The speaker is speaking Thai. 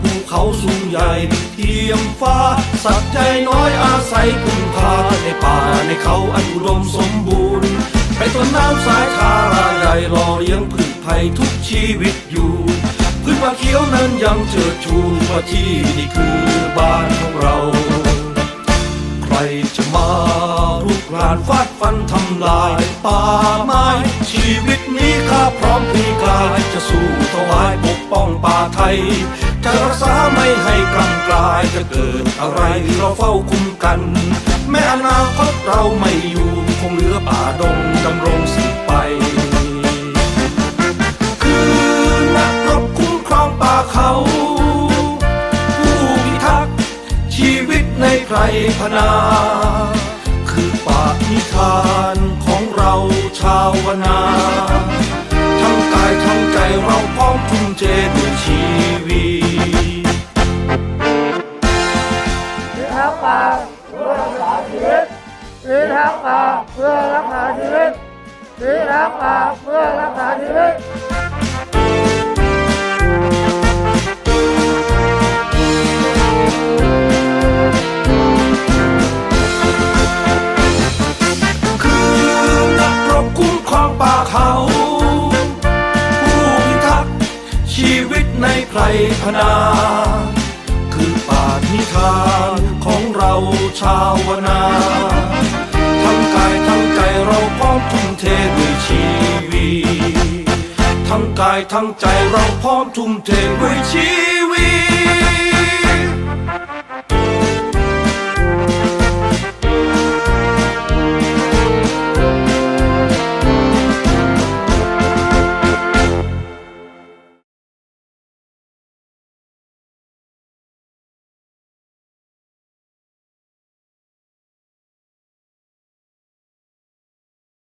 ภูเขาสูงใหญ่เทียมฟ้า สัตว์ใจน้อยอาศัยพุ่งพาในป่าในเขาอันอุดมสมบูรณ์ไปต้นน้ำสายทาราใหญ่รอเลี้ยงพืชภัยทุกชีวิตอยู่พืชป่าเขียวนั้นยังเจิดชูว่าที่นี่คือบ้านของเรา ใครจะมาลุกรานฟาดฟันทำลายป่าไม้ชีวิตนี้ข้าพร้อมพลีกายจะสู้ถวายปกป้องป่าไทย จะรักษาไม่ให้กลำกลายจะเกิดอะไรเราเฝ้าคุ้มกัน แม้อนาคตเราไม่อยู่คงเหลือป่าดงดำรงสืบไป คือนักรบคุ้มครองป่าเขา ผู้พิทักษ์ชีวิตในไพรพนา คือป่านิทานของเราชาวนา กษ์ป่าเพื่อรักษาชีวิตพิทักษาเพื่อรักษาชีวิตพิทักษาเพื่อรักษาชีวิตคือนักรบคุ้มครองป่าเขาผู้พิทักษ์ชีวิตในไพรพนา ทั้งกายทั้งใจเราพร้อมทุ่มเทด้วยชี